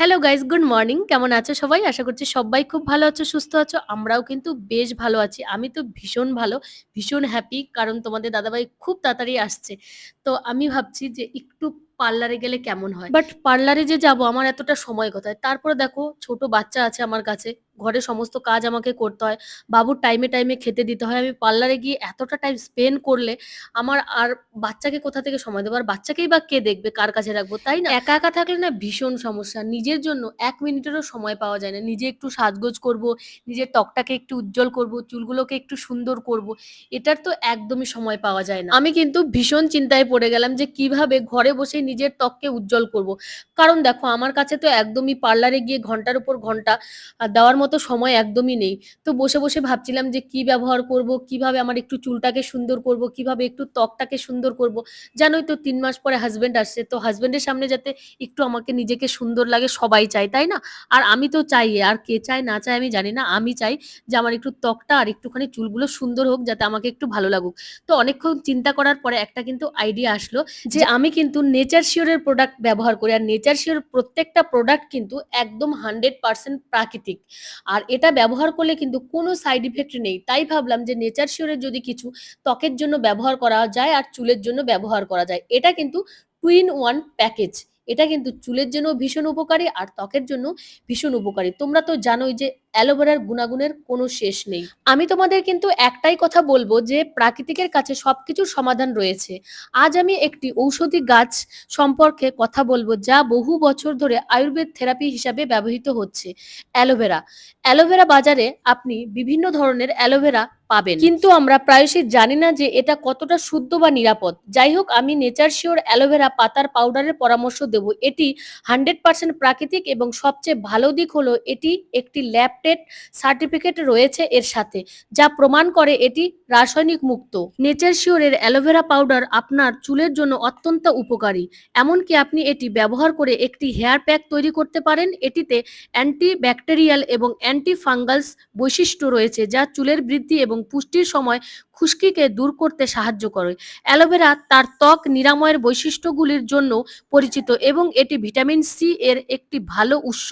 Hello guys good morning কেমন আছো সবাই? আশা করছি সবাই খুব ভালো আছো, সুস্থ আছো। আমরাও কিন্তু বেশ ভালো আছি। আমি তো ভীষণ ভালো, ভীষণ হ্যাপি কারণ তোমাদের দাদাভাই খুব তাড়াতাড়ি আসছে। তো আমি ভাবছি যে একটু পার্লারে গেলে কেমন হয়? বাট পার্লারে যে যাব আমার এতটা সময় কোথায়? তারপরে দেখো ছোট বাচ্চা আছে আমার কাছে ঘরে সমস্ত কাজ আমাকে করতে হয় বাবুর টাইমে টাইমে খেতে দিতে হয়। আমি পার্লারে গিয়ে এতটা টাইম স্পেন্ড করলে আমার আর বাচ্চাকে কোথা থেকে সময় দেবো? আর বাচ্চাকেই বা কে দেখবে? কার কাছে রাখব? তাই না? একা একা থাকলে না ভীষণ সমস্যা। নিজের জন্য এক মিনিটেরও সময় পাওয়া যায় না। নিজে একটু সাজগোজ করব নিজের ত্বকটাকে একটু উজ্জ্বল করব চুলগুলোকে একটু সুন্দর করব এটার তো একদমই সময় পাওয়া যায় না। আমি কিন্তু ভীষণ চিন্তায় পড়ে গেলাম যে কীভাবে ঘরে বসে নিজের ত্বককে উজ্জ্বল করব। কারণ দেখো আমার কাছে তো একদমই পার্লারে গিয়ে ঘণ্টার উপর ঘণ্টা দেওয়ার মতো সময় একদমই নেই। তো বসে বসে ভাবছিলাম যে কি ব্যবহার করব কীভাবে আমার একটু চুলটাকে সুন্দর করব কীভাবে একটু ত্বকটাকে সুন্দর করব। জানোই তো তিন মাস পরে হাজবেন্ড আসছে তো হাজবেন্ডের সামনে যাতে একটু আমাকে নিজেকে সুন্দর লাগে সবাই চায় তাই না? আর আমি তো চাই আর কে চায় না চায় আমি জানি না আমি চাই যে আমার একটু ত্বকটা আর একটুখানি চুলগুলো সুন্দর হোক যাতে আমাকে একটু ভালো লাগুক। তো অনেকক্ষণ চিন্তা করার পরে একটা কিন্তু আইডিয়া আসলো যে আমি কিন্তু নেচার শিওরের প্রোডাক্ট ব্যবহার করি। আর নেচার শিওর প্রত্যেকটা প্রোডাক্ট কিন্তু একদম হান্ড্রেড পার্সেন্ট প্রাকৃতিক। আর এটা ব্যবহার করলে কিন্তু কোনো সাইড ইফেক্ট নেই। তাই ভাবলাম যে নেচার শিওরের যদি কিছু ত্বকের জন্য ব্যবহার করা যায় আর চুলের জন্য ব্যবহার করা যায়, এটা কিন্তু টু ইন ওয়ান প্যাকেজ এটা কিন্তু চুলের জন্য ভীষণ উপকারী আর ত্বকের জন্য ভীষণ উপকারী। তোমরা তো জানোই যে অ্যালোভেরার গুণাগুণের কোনো শেষ নেই। আমি তোমাদের কিন্তু একটাই কথা বলব যে, প্রাকৃতিকের কাছে সবকিছুর সমাধান রয়েছে। আজ আমি একটি ঔষধি গাছ সম্পর্কে কথা বলব যা বহু বছর ধরে আয়ুর্বেদ থেরাপি হিসাবে ব্যবহৃত হচ্ছে, অ্যালোভেরা। অ্যালোভেরা বাজারে আপনি বিভিন্ন ধরনের অ্যালোভেরা পাবেন। কিন্তু আমরা প্রায়শই জানি না যে এটা কতটা শুদ্ধ বা নিরাপদ। যাই হোক, আমি নেচার শিওর অ্যালোভেরা পাতার পাউডারের পরামর্শ দেব। এটি হান্ড্রেড পার্সেন্ট প্রাকৃতিক এবং সবচেয়ে ভালো দিক হলো এটি একটি ল্যাব টেট সার্টিফিকেট রয়েছে এর সাথে, যা প্রমাণ করে এটি রাসায়নিক মুক্ত। নেচার শিওরের অ্যালোভেরা পাউডার আপনার চুলের জন্য অত্যন্ত উপকারী। এমনকি আপনি এটি ব্যবহার করে একটি হেয়ার প্যাক তৈরি করতে পারেন। এটিতে অ্যান্টি ব্যাকটেরিয়াল এবং অ্যান্টি ফাঙ্গালস বৈশিষ্ট্য রয়েছে, যা চুলের বৃদ্ধি এবং পুষ্টির সময় খুশকিকে দূর করতে সাহায্য করে। অ্যালোভেরা তার ত্বক নিরাময়ের বৈশিষ্ট্যগুলির জন্য পরিচিত এবং এটি ভিটামিন সি এর একটি ভালো উৎস।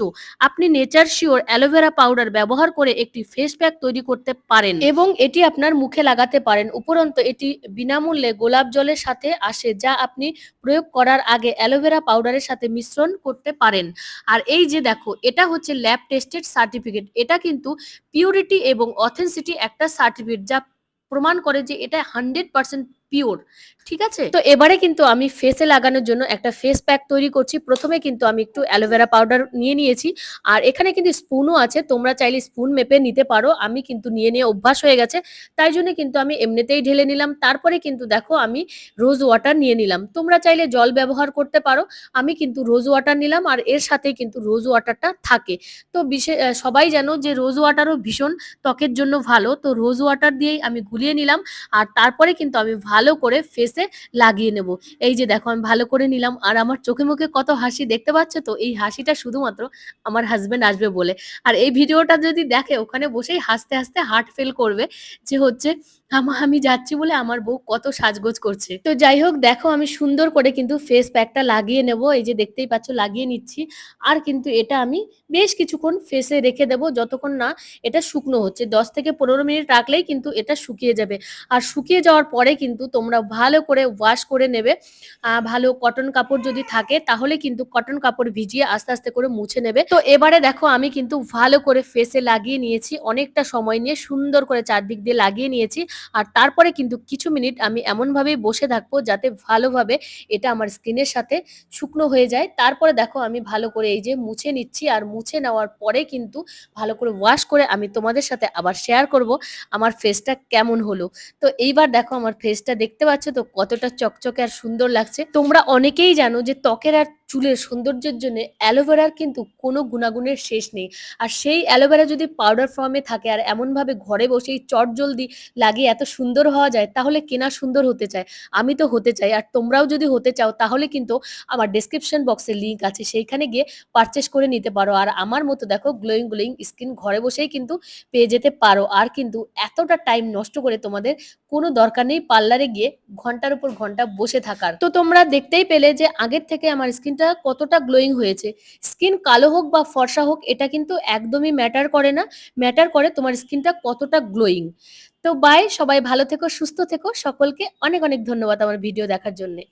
আপনি নেচার শিওর অ্যালোভেরা পাউডার ব্যবহার করে একটি ফেস প্যাক তৈরি করতে পারেন। এবং এটি আপনার মুখে লাগাতে পারেন। উপরন্তু এটি বিনামূল্যে গোলাপ জলের সাথে আসে, যা আপনি প্রয়োগ করার আগে অ্যালোভেরা পাউডারের সাথে মিশ্রণ করতে পারেন। আর এই যে দেখো, এটা হচ্ছে ল্যাব টেস্টেড সার্টিফিকেট এটা কিন্তু পিউরিটি এবং অথেন্সিটি একটা সার্টিফিকেট যা প্রমাণ করে যে এটা হান্ড্রেড পার্সেন্ট পিওর ঠিক আছে? তো এবারে কিন্তু আমি ফেসে লাগানোর জন্য একটা ফেস প্যাক তৈরি করছি। প্রথমে কিন্তু আমি একটু অ্যালোভেরা পাউডার নিয়ে নিয়েছি। আর এখানে কিন্তু স্পুনও আছে, তোমরা চাইলে স্পুন মেপে নিতে পারো। আমি কিন্তু নিয়ে নিয়ে অভ্যাস হয়ে গেছে। তাই জন্য কিন্তু আমি এমনিতেই ঢেলে নিলাম। তারপরে কিন্তু দেখো আমি রোজ ওয়াটার নিয়ে নিলাম। তোমরা চাইলে জল ব্যবহার করতে পারো। আমি কিন্তু রোজ ওয়াটার নিলাম আর এর সাথে কিন্তু রোজ ওয়াটারটা থাকে। তো বিশেষ সবাই জানো যে রোজ ওয়াটারও ভীষণ ত্বকের জন্য ভালো। তো রোজ ওয়াটার দিয়েই আমি গুলিয়ে নিলাম। আর তারপরে কিন্তু আমি ভালো করে ফেসে লাগিয়ে নেব। এই যে দেখো, আমি ভালো করে নিলাম আর আমার চোখে মুখে কত হাসি দেখতে পাচ্ছ তো? এই হাসিটা শুধুমাত্র আমার হাজবেন্ড আসবে বলে। আর এই ভিডিওটা যদি দেখে, ওখানে বসেই হাসতে হাসতে হার্ট ফেল করবে যে হচ্ছে, আমা, আমি যাচ্ছি বলে আমার বউ কত সাজগোজ করছে। তো যাই হোক, দেখো, আমি সুন্দর করে কিন্তু ফেস প্যাকটা লাগিয়ে নেব। এই যে দেখতেই পাচ্ছ, লাগিয়ে নিচ্ছি। আর কিন্তু এটা আমি বেশ কিছুক্ষণ ফেসে রেখে দেবো, যতক্ষণ না এটা শুকনো হচ্ছে। দশ থেকে পনেরো মিনিট রাখলেই কিন্তু এটা শুকিয়ে যাবে। আর শুকিয়ে যাওয়ার পরে কিন্তু তোমরা ভালো করে ওয়াশ করে নেবে। ভালো কটন কাপড় যদি থাকে, তাহলে কিন্তু কটন কাপড় ভিজিয়ে আস্তে আস্তে করে মুছে নেবে। তো এবারে দেখো, আমি কিন্তু ভালো করে ফেসে লাগিয়ে নিয়েছি, অনেকটা সময় নিয়ে সুন্দর করে চারদিক দিয়ে লাগিয়ে নিয়েছি। আর তারপরে কিন্তু কিছু মিনিট আমি এমনভাবেই বসে থাকব, যাতে ভালোভাবে এটা আমার স্কিনের সাথে শুকনো হয়ে যায়। তারপরে দেখো, আমি ভালো করে এই যে মুছে নিচ্ছি, আর মুছে নেওয়ার পরে কিন্তু ভালো করে ওয়াশ করে আমি তোমাদের সাথে আবার শেয়ার করব, আমার ফেসটা কেমন হলো। তো এইবার দেখো, আমার ফেসটা দেখতে পাচ্ছ তো কতটা চকচকে আর সুন্দর লাগছে। তোমরা অনেকেই জানো যে ত্বকের আর চুলের সৌন্দর্যের জন্য অ্যালোভেরার কিন্তু কোনো গুণাগুণের শেষ নেই। আর সেই অ্যালোভেরা যদি পাউডার ফর্মে থাকে আর এমনভাবে ঘরে বসেই চট জলদি লাগিয়ে এত সুন্দর হওয়া যায়, তাহলে কেনা সুন্দর হতে চায়। আমি তো হতে চাই আর তোমরাও যদি হতে চাও, তাহলে কিন্তু আমার ডেসক্রিপশন বক্সে লিঙ্ক আছে। সেইখানে গিয়ে পারচেস করে নিতে পারো। আর আমার মতো দেখো গ্লোয়িং গ্লোয়িং স্কিন ঘরে বসেই কিন্তু পেয়ে যেতে পারো। আর কিন্তু এতটা টাইম নষ্ট করে তোমাদের কোনো দরকার নেই পার্লারে গিয়ে ঘণ্টার উপর ঘণ্টা বসে থাকার। তো তোমরা দেখতেই পেলে যে আগের থেকে আমার স্কিনটা স্কিনটা কতটা গ্লোয়িং হয়েছে। স্কিন কালো হোক বা ফর্সা হোক এটা কিন্তু একদমই ম্যাটার করে না। ম্যাটার করে তোমার স্কিনটা কতটা গ্লোয়িং। তো বাই সবাই ভালো থেকো, সুস্থ থেকো। সকলকে অনেক, অনেক ধন্যবাদ আমার ভিডিও দেখার জন্যে।